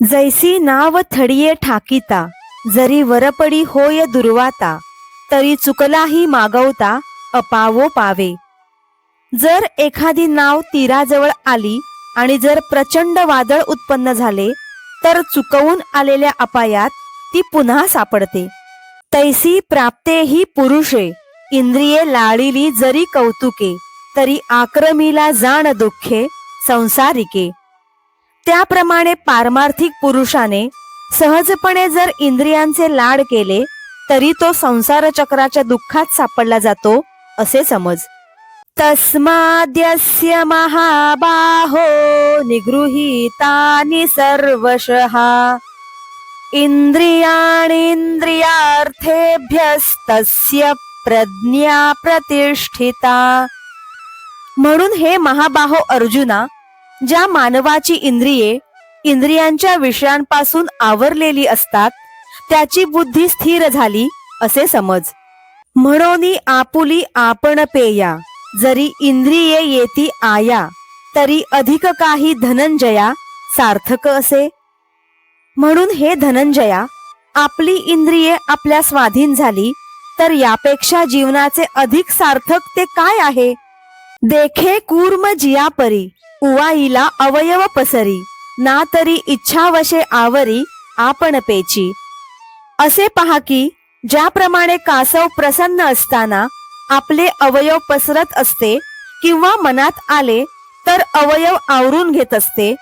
जैसी नाव थडिये ठाकिता जरी वरपडी होय दुर्वाता तरी चुकलाही मागवता अपावो पावे. जर एखादी नाव तीराजवळ आली आणि जर प्रचंड वादळ उत्पन्न झाले तर चुकवून आलेल्या अपायात ती पुन्हा सापडते. तैसी प्राप्तेही पुरुषे इंद्रिये लाळिली जरी कौतुके तरी आक्रमीला जाण दुःखे संसारिके. त्याप्रमाणे पारमार्थिक पुरुषाने सहजपणे जर इंद्रियांचे लाड केले तरी तो संसार चक्राच्या दुःखात सापडला जातो असे समज. तस्माद्यस्य महाबाहो निगृहीतानि सर्वशः. इंद्रियाणींद्रियार्थेभ्यस्तस्य प्रज्ञा प्रतिष्ठिता. म्हणून हे महाबाहो अर्जुना ज्या मानवाची इंद्रिये इंद्रियांच्या विषयांपासून आवरलेली असतात त्याची बुद्धी स्थिर झाली असे समज. म्हणून आपुली आपण पेया जरी इंद्रिये येती आया तरी अधिक काही धनंजया सार्थक असे. म्हणून हे धनंजया आपली इंद्रिये आपल्या स्वाधीन झाली तर यापेक्षा जीवनाचे अधिक सार्थक ते काय आहे? देखे कूर्म जिया परी उवाईला अवयव पसरी ना तरी इच्छावशे आवरी आपण पेची. असे पहा की ज्याप्रमाणे कासव प्रसन्न असताना आपले अवयव पसरत असते किंवा मनात आले तर अवयव आवरून घेत असते.